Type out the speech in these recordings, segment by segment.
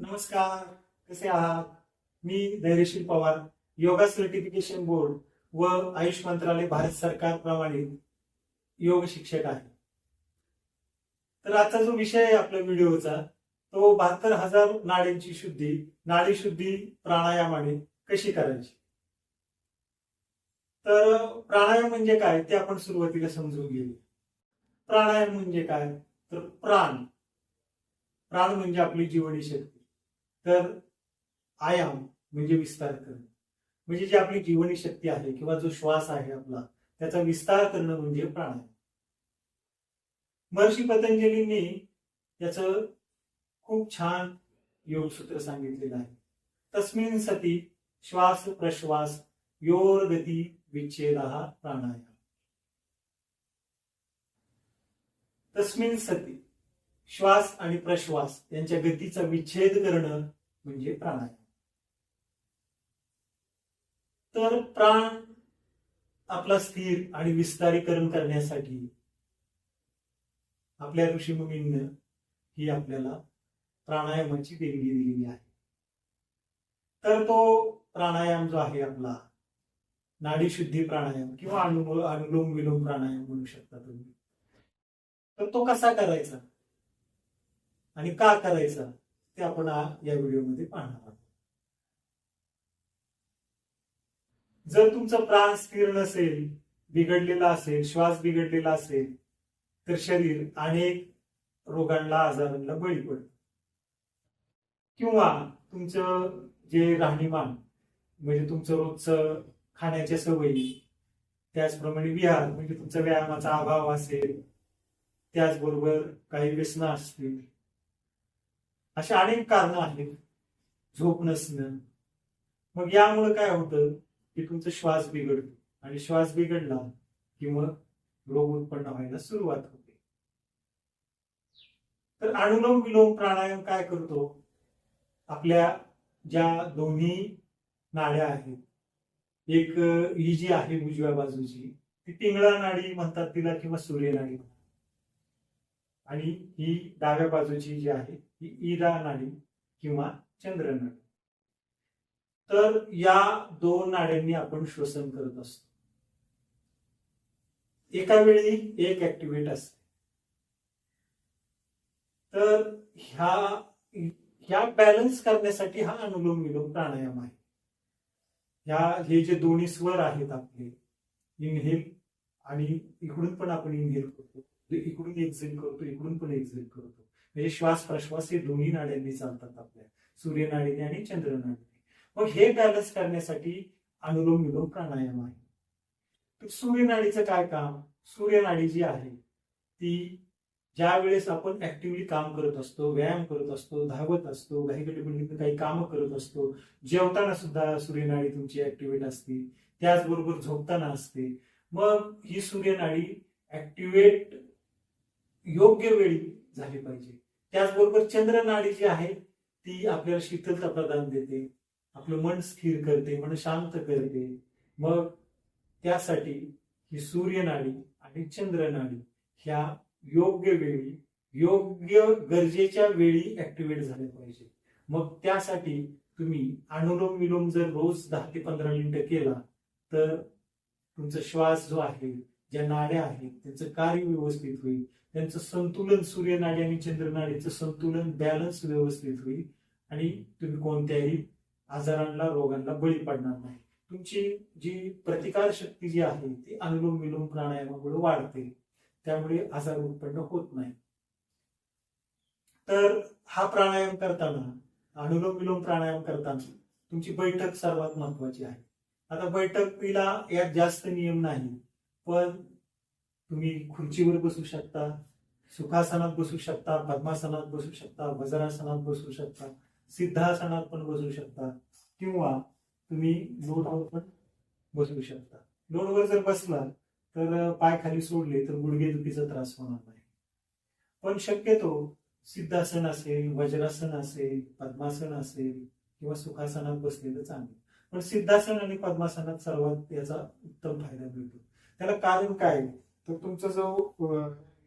नमस्कार कसे आहात? मी Dhairyasheel Pawar yoga certification board व आयुष मंत्रालय भारत सरकार प्रमाणित योग शिक्षक आहे. तर आजचा जो विषय आहे आपल्या व्हिडिओचा तो बहात्तर हजार नाड्यांची शुद्धी नाडी शुद्धी प्राणायामाने कशी करायची? तर प्राणायाम म्हणजे काय? ते आपण सुरुवातीला समजून घेऊ प्राणायाम म्हणजे काय? तर प्राण. प्राण म्हणजे आपली जीवनी शक्ती तर आयाम म्हणजे विस्तार करणे. म्हणजे जी आपली जीवनी शक्ती आहे किंवा जो श्वास आहे आपला त्याचा विस्तार करणं म्हणजे प्राणायाम. महर्षी पतंजलींनी याचं खूप छान योगसूत्र सांगितलेलं आहे. तस्मिन सती श्वास प्रश्वास योर गती विच्छेद प्राणायाम. तस्मिन सती श्वास आणि प्रश्वास यांच्या गतीचा विच्छेद करणं म्हणजे प्राणायाम. तर प्राण आपला स्थिर आणि विस्तारीकरण करण्यासाठी आपल्या ऋषीमुनीनं ही आपल्याला प्राणायामाची देणगी दिलेली आहे. तर तो प्राणायाम जो आहे आपला नाडीशुद्धी प्राणायाम किंवा अनुलोम विलोम प्राणायाम म्हणू शकता तुम्ही. तर तो कसा करायचा? आणि का करायचा ते आपण या व्हिडिओमध्ये पाहणार आहोत. जर तुमचं प्राण स्थिर नसेल बिघडलेला असेल श्वास बिघडलेला असेल तर शरीर अनेक रोगांना आजारांना बळी पडत. किंवा तुमचं जे राहणीमान म्हणजे तुमचं रोजचं खाण्याच्या सवयी त्याचप्रमाणे विहार म्हणजे तुमचा व्यायामाचा अभाव असेल त्याचबरोबर काही व्यसना असतील अशा अनेक कारणं आहेत. झोप नसणं. मग यामुळे काय होतं की तुमचा श्वास बिघडतो. आणि श्वास बिघडला की मग रोग उत्पन्न व्हायला सुरुवात होते. तर अनुलोम विलोम प्राणायाम काय करतो? आपल्या ज्या दोन्ही नाड्या आहेत एक ही जी आहे उजव्या बाजूची ती पिंगळा नाडी म्हणतात तिला किंवा सूर्य नाडी म्हणतात. आणि ही डाव्या बाजूची जी आहे ही इरा नाडी किंवा चंद्र नाडी तर या दोन नाड्यांनी आपण श्वसन करत असतो. एका वेळी एक ऍक्टिव्हेट असते. तर ह्या ह्या बॅलन्स करण्यासाठी हा अनुलोम विलोम प्राणायाम आहे. ह्या हे जे दोन्ही स्वर आहेत आपले इनहेल आणि इकडून पण आपण इनहेल करतो. इकडून एक्झेल करतो इकडून पण एक्झेल करतो. म्हणजे श्वास प्रश्वास हे दोन्ही नाड्यांनी चालतात आपल्या. सूर्यनाडीने आणि चंद्रनाडीने. मग हे बॅलन्स करण्यासाठी अनुलोम विलोम प्राणायाम आहे तर सूर्यनाडीचं काय काम? सूर्यनाडी जी आहे ती ज्या वेळेस आपण ऍक्टिव्हली काम करत असतो व्यायाम करत असतो धावत असतो काही गडबडीत काही कामं करत असतो जेवताना सुद्धा सूर्यनाडी तुमची ऍक्टिव्हेट असते त्याचबरोबर झोपताना असते. मग ही सूर्यनाडी ऍक्टिव्हेट योग्य वेळी झाली पाहिजे. त्याचबरोबर चंद्रनाडी जी आहे ती आपल्याला शीतलता प्रदान देते. आपलं मन स्थिर करते मन शांत करते. मग त्यासाठी ही सूर्यनाडी आणि चंद्रनाडी ह्या योग्य वेळी योग्य गरजेच्या वेळी ऍक्टिव्हेट झाले पाहिजे. मग त्यासाठी तुम्ही अनुलोम विलोम जर रोज दहा ते पंधरा मिनिटं केला तर तुमचा श्वास जो आहे ज्या नाड्या आहेत त्यांचं कार्य व्यवस्थित होईल त्यांचं संतुलन सूर्यनाडी आणि चंद्रनाडीचं संतुलन बॅलन्स व्यवस्थित होईल आणि तुम्ही कोणत्याही आजारांना रोगांना बळी पडणार नाही. तुमची जी प्रतिकार शक्ती जी आहे ती अनुलोम विलोम प्राणायामामुळे वाढते. त्यामुळे आजार उत्पन्न होत नाही. तर हा प्राणायाम करताना अनुलोम विलोम प्राणायाम करताना तुमची बैठक सर्वात महत्वाची आहे. आता बैठकीला यात जास्त नियम नाही. पण तुम्ही खुर्चीवर बसू शकता सुखासनात बसू शकता पद्मासनात बसू शकता वज्रासनात बसू शकता सिद्धासनात पण बसू शकता किंवा तुम्ही लोडवर पण बसू शकता. लोडवर जर बसला तर पाय खाली सोडले तर गुडघेदुखीचा त्रास होणार नाही. पण शक्यतो सिद्धासन असेल वज्रासन असेल पद्मासन असेल किंवा सुखासनात बसलेलं चांगलं. पण सिद्धासन आणि पद्मासनात सर्वात याचा उत्तम फायदा मिळतो. त्याला कारण काय? तर तुमचा जो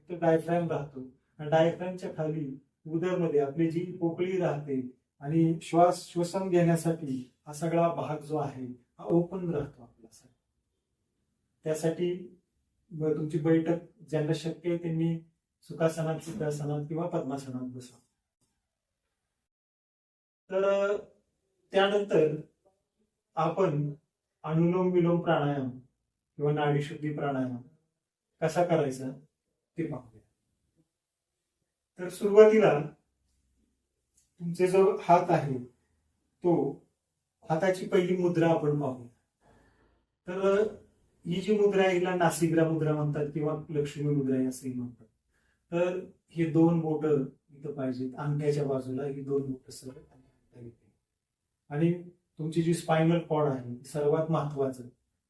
डायफ्रॅम राहतो. डायफ्रॅमच्या खाली उदरमध्ये आपली जी पोकळी राहते आणि श्वास श्वसन घेण्यासाठी हा सगळा भाग जो आहे हा ओपन राहतो आपल्यासाठी. त्यासाठी तुमची बैठक ज्यांना शक्य आहे त्यांनी सुखासनात सुखासनात किंवा पद्मासनात बसा. तर त्यानंतर आपण अनुलोम विलोम प्राणायाम किंवा नाडीशुद्धी प्राणायाम. कसा करायचा ते पाहूया. तर सुरुवातीला तुमचे जो हात आहे तो हाताची पहिली मुद्रा आपण पाहू तर ही जी मुद्रा आहे हिला नासिग्रा मुद्रा म्हणतात किंवा लक्ष्मी मुद्रा आहे असंही म्हणतात. तर हे दोन बोट इथं पाहिजेत. अंगठ्याच्या बाजूला ही दोन बोट सरळ आणि आणि तुमची जी स्पायनल कॉर्ड आहे सर्वात महत्वाचं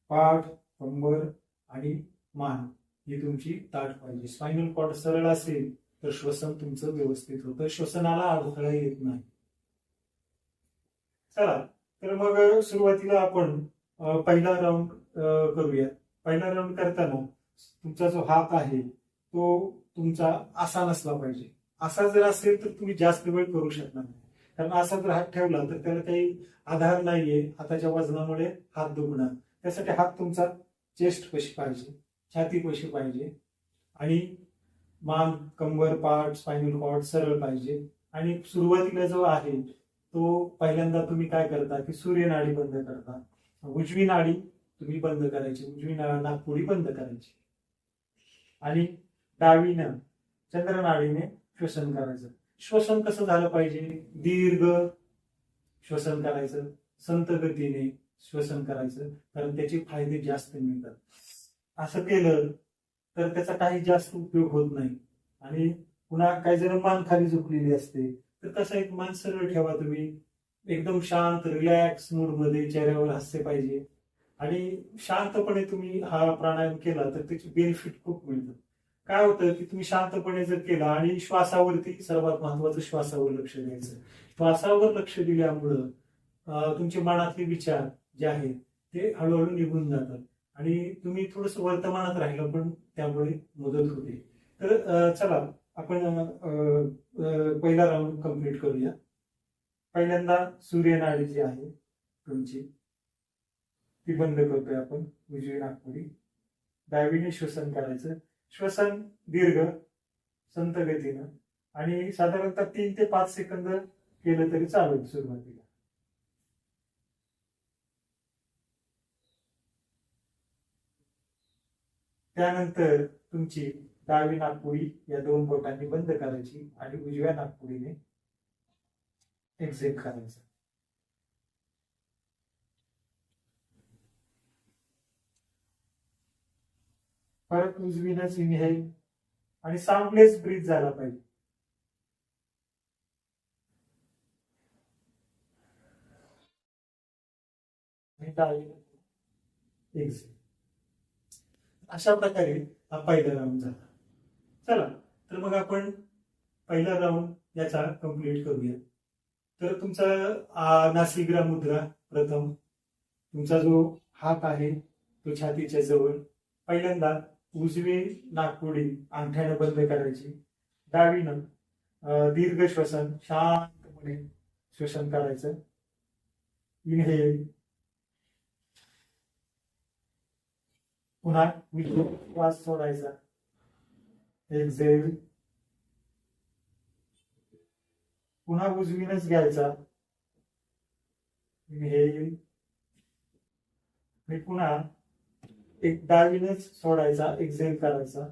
पाठ कंबर आणि मान ही तुमची ताट पाहिजे. स्पायनल कॉर्ड सरळ असेल तर श्वसन तुमचं व्यवस्थित होतं. श्वसनाला अडथळा येत नाही. चला तर मग सुरुवातीला आपण पहिला राऊंड करूया. पहिला राऊंड करताना तुमचा जो हात आहे तो तुमचा असा नसला पाहिजे. असा जर असेल तर तुम्ही जास्त वेळ करू शकणार नाही. कारण असा जर हात ठेवला तर त्याला काही आधार नाहीये. हाताच्या वजनामुळे हात दुखणार. त्यासाठी हात तुमचा चेस्ट कशी पाहिजे छाती कशी पाहिजे आणि मान कंबर पार्ट स्पायनल कॉर्ड सरळ पाहिजे. आणि सुरुवातीला जो आहे तो पहिल्यांदा तुम्ही काय करता की सूर्य नाडी बंद करता. उजवी नाडी तुम्ही बंद करायची उजवी ना- नाकपुडी बंद करायची. आणि डावीनं चंद्रनाडीने श्वसन करायचं. श्वसन कसं झालं पाहिजे? दीर्घ श्वसन करायचं संत गतीने. श्वसन करायचं कारण त्याचे फायदे जास्त मिळतात. असं केलं तर त्याचा काही जास्त उपयोग होत नाही. आणि पुन्हा काही जण मान खाली झोपलेली असते. तर कसं एक मान सरळ ठेवा तुम्ही. एकदम शांत रिलॅक्स मूडमध्ये चेहऱ्यावर हास्य पाहिजे. आणि शांतपणे तुम्ही हा प्राणायाम केला तर त्याचे बेनिफिट खूप मिळतात. काय होतं की तुम्ही शांतपणे जर केला आणि श्वासावरती सर्वात महत्वाचं श्वासावर लक्ष द्यायचं. श्वासावर लक्ष दिल्यामुळं तुमचे मनातले विचार जे आहेत ते हळूहळू निघून जातात. आणि तुम्ही थोडस वर्तमानात राहिलं पण त्यामुळे मदत होते. तर चला आपण पहिला राऊंड कंप्लीट करूया. पहिल्यांदा सूर्यनाळी जी आहे तुमची ती बंद करतोय आपण उजवी नागपुडी डावीने श्वसन करायचं. श्वसन दीर्घ संत गतीनं. आणि साधारणतः तीन ते पाच सेकंद केलं तरी चालेल सुरुवातीला. त्यानंतर तुमची डावी नागपुडी या दोन बोटांनी बंद करायची आणि उजव्या नागपुडीने एक्झिट करायचं. परत उजवीनच इनहेल आणि साऊंडलेस ब्रीथ झाला पाहिजे. आणि अशा प्रकारे हा पहिला राऊंड झाला. चला तर मग आपण पहिला राऊंड याचा कंप्लीट करूया. तर तुमचा आ, नासिग्रा मुद्रा प्रथम. तुमचा जो हात आहे तो छातीच्या जवळ. पहिल्यांदा उजवी नागपुडी अंगठ्यानं बंद करायची. डावीनं दीर्घ श्वसन शांतपणे श्वसन करायचं. इनहेल पुन्हा विद्युत वास सोडायचा. एक्झेल पुन्हा उजवीनच घ्यायचा. हे मी पुन्हा एक डावीनच सोडायचा एक्झेल करायचा.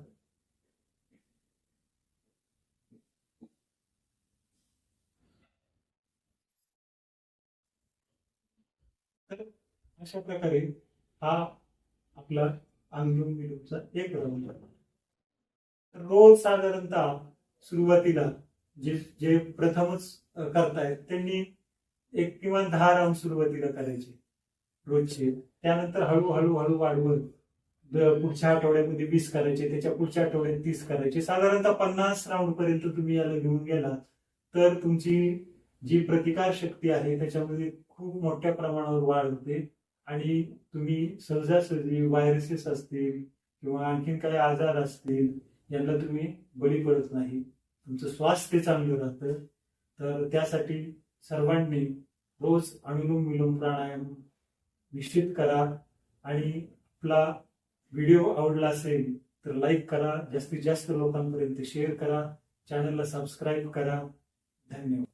अशा प्रकारे हा आपला अनुलोम विलोमचा एक राऊंड झाला रोज साधारणतः सुरुवातीला जे जे प्रथमच करतायत त्यांनी एक किंवा दहा राऊंड सुरुवातीला करायचे रोजचे. त्यानंतर हळूहळू हळू वाढवत पुढच्या आठवड्यामध्ये वीस करायचे त्याच्या पुढच्या आठवड्यात तीस करायचे. साधारणतः पन्नास राऊंड पर्यंत तुम्ही याला घेऊन गेलात तर तुमची जी प्रतिकार शक्ती आहे त्याच्यामध्ये खूप मोठ्या प्रमाणावर वाढ होते. आणि तुम्ही सहजासहजी व्हायरसेस असतील किंवा आणखीन काही आजार असतील यांना तुम्ही बळी पडत नाही. तुमचं स्वास्थ्य चांगलं राहतं. तर त्यासाठी सर्वांनी रोज अनुलोम विलोम प्राणायाम निश्चित करा. आणि आपला व्हिडिओ आवडला असेल तर लाईक करा. जास्तीत जास्त लोकांपर्यंत शेअर करा. चॅनलला सबस्क्राईब करा. धन्यवाद.